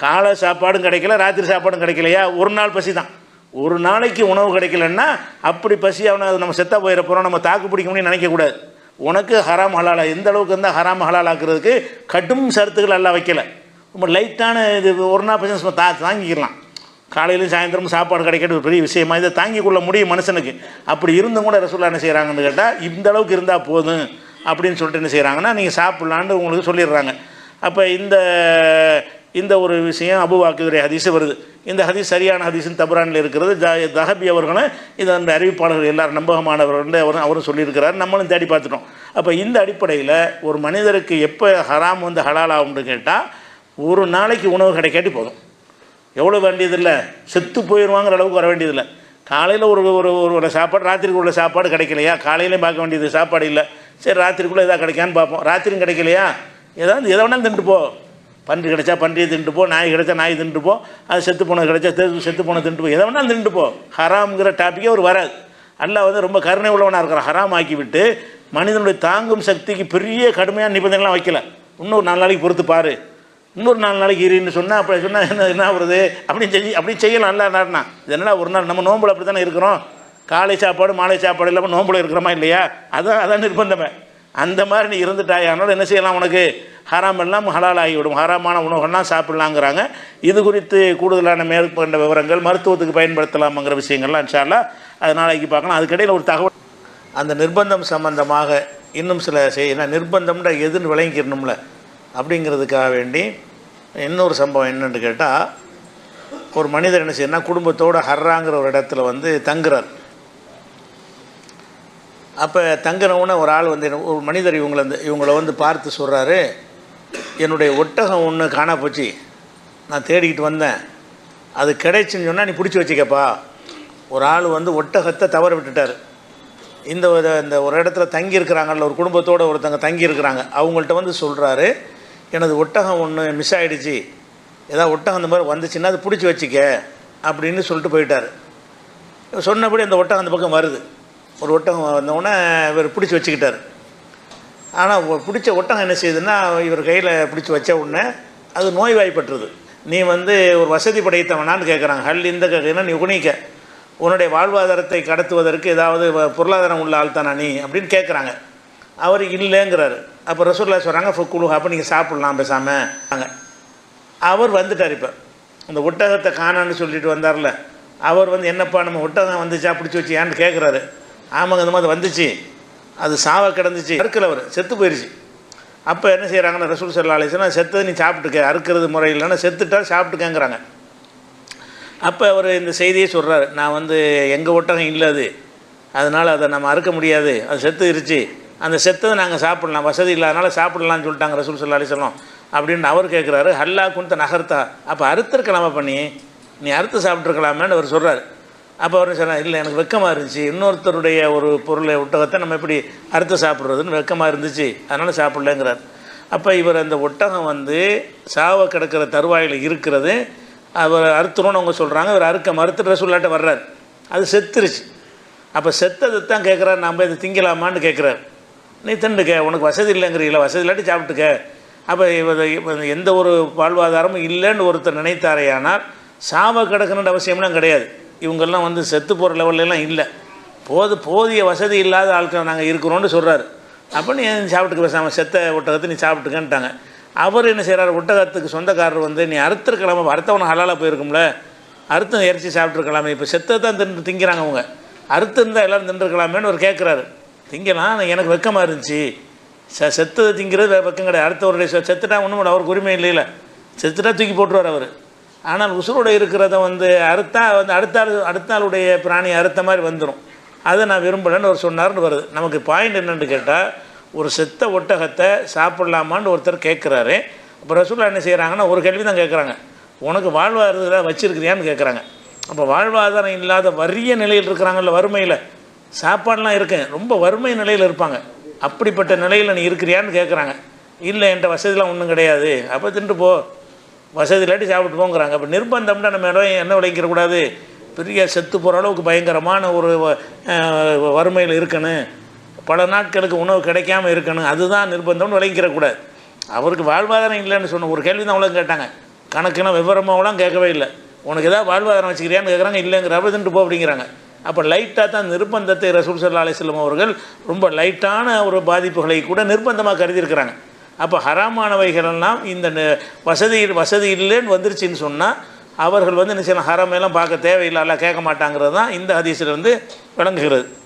காலை சாப்பாடும் கிடைக்கல ராத்திரி சாப்பாடும் கிடைக்கலையா? ஒரு நாள் பசி தான் ஒரு நாளைக்கு உணவு கிடைக்கலன்னா அப்படி பசி அவனை அது நம்ம செத்தா போயிட போகிறோம் நம்ம தாக்கு பிடிக்க முடியும்னு நினைக்கக்கூடாது உனக்கு ஹராம் ஹலாலா எந்த அளவுக்கு இருந்தால் ஹராம் ஹலாலாக்குறதுக்கு கடும் சருத்துக்கள் எல்லாம் வைக்கலை. ரொம்ப லைட்டான இது ஒரு நாள் பசி சும்மா தா தாங்கிக்கலாம். காலையிலும் சாயந்தரமும் சாப்பாடு கிடைக்கிறது ஒரு பெரிய விஷயமா இதை தாங்கிக் கொள்ள முடியும் மனுஷனுக்கு. அப்படி இருந்தும் கூட ரசூல்லா என்ன செய்கிறாங்கன்னு கேட்டால் இந்த அளவுக்கு இருந்தால் போதும் அப்படின்னு சொல்லிட்டு என்ன செய்கிறாங்கன்னா நீங்கள் சாப்பிட்லான்னு உங்களுக்கு சொல்லிடுறாங்க. அப்போ இந்த இந்த ஒரு விஷயம் அபுவாக்குதுரை ஹதீஸ் வருது. இந்த ஹதீஸ் சரியான ஹதீஸின் தபரானில் இருக்கிறது. ஜ தஹபி அவர்களும் இந்த அந்த அறிவிப்பாளர்கள் எல்லாரும் நம்பகமானவர்கள் அவரும் அவரும் சொல்லியிருக்கிறார். நம்மளும் தேடி பார்த்துட்டோம். அப்போ இந்த அடிப்படையில் ஒரு மனிதருக்கு எப்போ ஹராம் வந்து ஹலால் ஆகும்னு கேட்டால் ஒரு நாளைக்கு உணவு கிடைக்காட்டி போதும். எவ்வளோ வேண்டியதில்லை? செத்து போயிடுவாங்கிற அளவுக்கு வர வேண்டியதில்லை. காலையில் ஒரு ஒரு ஒரு ஒரு சாப்பாடு ராத்திரிக்கு உள்ள சாப்பாடு கிடைக்கலையா? காலையிலையும் பார்க்க வேண்டியது சாப்பாடு இல்லை. சரி ராத்திரிக்குள்ளே எதாவது கிடைக்கான்னு பார்ப்போம். ராத்திரியும் கிடைக்கலையா? ஏதாவது எதை வேணாலும் தின்ட்டு போ. பன்றி கிடைச்சா பன்றியை தின்ட்டு போ நாய் கிடைச்சா நாய் தின்ட்டு போ அது செத்து போனது கிடைச்சா செத்து செத்து போனது தின்ட்டு போ எதை வேணாலும் தின்ட்டு போ ஹராம்ங்கிற டாப்பிக்கே ஒரு வராது. அல்லா வந்து ரொம்ப கருணை உள்ளவனாக இருக்கிறான். ஹராம் ஆக்கி விட்டு மனிதனுடைய தாங்கும் சக்திக்கு பெரிய கடுமையான நிபந்தனைலாம் வைக்கல. இன்னொரு நாலு நாளைக்கு பொறுத்து பாரு. இன்னொரு நாலு நாளைக்கு இருன்னு சொன்னால் அப்படி சொன்னால் என்ன என்ன வருது அப்படின்னு செஞ்சு அப்படி செய்யலாம். நல்லா நாடுனா இதனால் ஒரு நாள் நம்ம நோம்பில் அப்படி தானே இருக்கிறோம்? காலை சாப்பாடு மாலை சாப்பாடு இல்லாமல் நோம்பில் இருக்கிறோமா இல்லையா? அதான் அதான் நிர்பந்தமே. அந்த மாதிரி நீ இருந்துட்டாயானாலும் என்ன செய்யலாம் உனக்கு? ஹராம் எல்லாம் ஹலால் ஆகிவிடும் ஹராமான உணவுகள்லாம் சாப்பிட்லாங்கிறாங்க. இது குறித்து கூடுதலான மேற்கொண்ட விவரங்கள் மருத்துவத்துக்கு பயன்படுத்தலாமாங்கிற விஷயங்கள்லாம் இன்ஷால்லா அது நாளைக்கு பார்க்கலாம். அதுக்கிடையில் ஒரு தகவல். அந்த நிர்பந்தம் சம்பந்தமாக இன்னும் சில செய்ய நிர்பந்தம்ன்ற எதுன்னு விளங்கிக்கணும்ல. அப்படிங்கிறதுக்காக வேண்டி இன்னொரு சம்பவம் என்னென்னு கேட்டால் ஒரு மனிதர் என்ன செய்யணும்னா குடும்பத்தோடு ஹர்ராங்கிற ஒரு இடத்துல வந்து தங்குறார். அப்போ தங்குறவுன ஒரு ஆள் வந்து என்ன- ஒரு மனிதர் இவங்களை வந்து இவங்கள வந்து பார்த்து சொல்கிறாரு என்னுடைய ஒட்டகம் ஒன்று காணா போச்சு. நான் தேடிக்கிட்டு வந்தேன். அது கிடைச்சுன்னு சொன்னால் நீ பிடிச்சி வச்சுக்கப்பா. ஒரு ஆள் வந்து ஒட்டகத்தை தவற விட்டுட்டார். இந்த இந்த ஒரு இடத்துல தங்கி இருக்கிறாங்கல்ல ஒரு குடும்பத்தோடு ஒருத்தங்க தங்கி இருக்கிறாங்க. அவங்கள்ட்ட வந்து சொல்கிறாரு எனது ஒட்டகம் ஒன்று மிஸ் ஆகிடுச்சு ஏதாவது ஒட்டகம் இந்த மாதிரி வந்துச்சுன்னா அது பிடிச்சி வச்சுக்க. அப்படின்னு சொல்லிட்டு போயிட்டார். சொன்னபடி அந்த ஒட்டகம் அந்த பக்கம் வருது. ஒரு ஒட்டகம் வந்தவுடனே இவர் பிடிச்சி வச்சுக்கிட்டார். ஆனால் பிடிச்ச ஒட்டகம் என்ன செய்யுதுன்னா இவர் கையில் பிடிச்சி வச்ச உடனே அது நோய்வாய்ப்பட்டுருது நீ வந்து ஒரு வசதி படைத்தவனான்னு கேட்குறாங்க ஹல் இந்த கேட்குறா நீ உணிக்க உன்னுடைய வாழ்வாதாரத்தை கடத்துவதற்கு ஏதாவது பொருளாதாரம் உள்ள ஆள் தானா நீ? அப்படின்னு கேட்குறாங்க அவர் இல்லைங்கிறாரு. அப்போ ரசூல்லா சொல்கிறாங்க ஃபுக்குழு அப்போ நீங்கள் சாப்பிட்லாம் பேசாமல் அங்கே அவர் வந்துட்டார் இப்போ. அந்த ஒட்டகத்தை காணான்னு சொல்லிட்டு வந்தார்ல. அவர் வந்து என்னப்பா நம்ம ஒட்டகம் வந்துச்சா? பிடிச்சி வச்சு ஏன்னு கேட்குறாரு ஆமாங்க இந்த மாதிரி வந்துச்சு. அது சாவை கிடந்துச்சு அறுக்கல அவர் செத்து போயிடுச்சு அப்போ என்ன செய்கிறாங்கன்னா ரசூல் சல்லா அலிஸ்லாம் செத்தது நீ சாப்பிட்டுக்க அறுக்கிறது முறை இல்லைன்னா செத்துட்டா சாப்பிட்டுக்கங்கிறாங்க. அப்போ அவர் இந்த செய்தியை சொல்கிறாரு நான் வந்து எங்கள் ஒட்டகம் இல்லை அது. அதனால் அதை நம்ம அறுக்க முடியாது அது செத்து இருச்சு. அந்த செத்ததை நாங்கள் சாப்பிடலாம் வசதி இல்லாதனால சாப்பிடலாம்னு சொல்லிட்டாங்க ரசூல் சல்லா அலிஸ்லாம் அப்படின்னு அவர் கேட்குறாரு ஹல்லா குந்த நகர்த்தா. அப்போ அறுத்துருக்கலாமா பண்ணி நீ அறுத்து சாப்பிட்ருக்கலாமேன்னு அவர் சொல்கிறார் அப்போ அவர் சொன்னார் இல்லை எனக்கு வெக்கமாக இருந்துச்சு. இன்னொருத்தருடைய ஒரு பொருளை ஒட்டகத்தை நம்ம எப்படி அறுத்து சாப்பிட்றதுன்னு வெக்கமாக இருந்துச்சு. அதனால் சாப்பிட்லங்கிறார். அப்போ இவர் அந்த ஒட்டகம் வந்து சாவ கிடக்கிற தருவாயில் இருக்கிறது அவர் அறுத்துறோன்னு அவங்க சொல்கிறாங்க இவர் அறுக்க மறுத்துட்டு சொல்லாட்ட வர்றார். அது செத்துருச்சு. அப்போ செத்ததை தான் கேட்குறாரு நம்ம இதை திங்கலாமான்னு கேட்குறாரு நீ திண்டுக்க உனக்கு வசதி இல்லைங்கிறீங்களா? வசதி இல்லாட்டி சாப்பிட்டுக்க. அப்போ இவர் எந்த ஒரு வாழ்வாதாரமும் இல்லைன்னு ஒருத்தர் நினைத்தாரேயானால் சாவ கிடக்கணுன்ற அவசியம்லாம் கிடையாது. இவங்கெல்லாம் வந்து செத்து போகிற லெவல்லாம் இல்லை. போது போதிய வசதி இல்லாத ஆட்கள் நாங்கள் இருக்கிறோன்னு சொல்கிறாரு அப்போ நீ சாப்பிட்டுக்க பேசாமல் செத்த ஒட்டகத்தை நீ சாப்பிட்டுக்கன்ட்டாங்க. அவர் என்ன செய்கிறார் ஒட்டகத்துக்கு சொந்தக்காரர் வந்து நீ அறுத்துருக்கலாமா? அறுத்தவனை ஹலாலாக போயிருக்கும்ல. அறுத்து இறைச்சி சாப்பிட்ருக்கலாமே இப்போ செத்தை தான் தின்னு திங்கிறாங்க அவங்க. அறுத்து இருந்தால் எல்லோரும் தின்றுருக்கலாமேன்னு அவர் கேட்குறாரு திங்கலாம் எனக்கு வெக்கமாக இருந்துச்சு. ச செத்ததை திங்கிறது வெக்கம் கிடையாது. அடுத்தவருடைய செத்துட்டா ஒன்றும் இல்லை அவருக்கு உரிமை இல்லை செத்துட்டா தூக்கி போட்டுருவார் அவர். ஆனால் உசுரோடு இருக்கிறத வந்து அறுத்தா வந்து அடுத்த ஆள் அடுத்த நாளுடைய பிராணி அறுத்த மாதிரி வந்துடும் அதை நான் விரும்பலைன்னு ஒரு சொன்னார்னு வருது. நமக்கு பாயிண்ட் என்னன்னு கேட்டால் ஒரு செத்த ஒட்டகத்தை சாப்பிட்லாமான்னு ஒருத்தர் கேட்குறாரு அப்போ ரசூல்லா என்ன செய்கிறாங்கன்னா ஒரு கேள்வி தான் கேட்குறாங்க உனக்கு வாழ்வாதாரத்தில் வச்சிருக்கிறியான்னு கேட்குறாங்க அப்போ வாழ்வாதாரம் இல்லாத வறிய நிலையில் இருக்கிறாங்கல்ல வறுமையில். சாப்பாடெலாம் இருக்கேன் ரொம்ப வறுமை நிலையில் இருப்பாங்க. அப்படிப்பட்ட நிலையில் நீ இருக்கிறியான்னு கேட்குறாங்க இல்லை என்கிட்ட வசதிலாம் ஒன்றும் கிடையாது. அப்போ தின்ட்டு போ. வசதி இல்லாட்டி சாப்பிட்டு போங்கிறாங்க. அப்போ நிர்பந்தம்னா நம்ம இடம் என்ன விளைக்கிறக்கூடாது பெரிய செத்து போகிற அளவுக்கு பயங்கரமான ஒரு வறுமையில் இருக்கணும். பல நாட்களுக்கு உணவு கிடைக்காம இருக்கணும். அதுதான் நிர்பந்தம்னு விளைக்கிறக்கூடாது அவருக்கு வாழ்வாதாரம் இல்லைன்னு சொன்ன ஒரு கேள்வி தான் அவ்வளோ கேட்டாங்க. கணக்குனா விவரமாகலாம் கேட்கவே இல்லை. உனக்கு ஏதாவது வாழ்வாதாரம் வச்சுக்கிறியான்னு கேட்குறாங்க இல்லைங்கிற அப்போ தின்ட்டு போ அப்படிங்கிறாங்க. அப்போ லைட்டாக தான் நிர்பந்தத்தை ரசூல் சல்லா அலிஸ்லம் அவர்கள் ரொம்ப லைட்டான ஒரு பாதிப்புகளை கூட நிர்பந்தமாக கருதியிருக்கிறாங்க அப்போ ஹராமானவைகளெல்லாம் இந்த ந- வசதி வசதி இல்லைன்னு வந்துருச்சுன்னு சொன்னால் அவர்கள் வந்து என்ன செய்யலாம்? ஹராமையெல்லாம் பார்க்க தேவையில்லை எல்லாம் கேட்க மாட்டாங்கிறது தான் இந்த ஹதீஸில் வந்து விளங்குகிறது.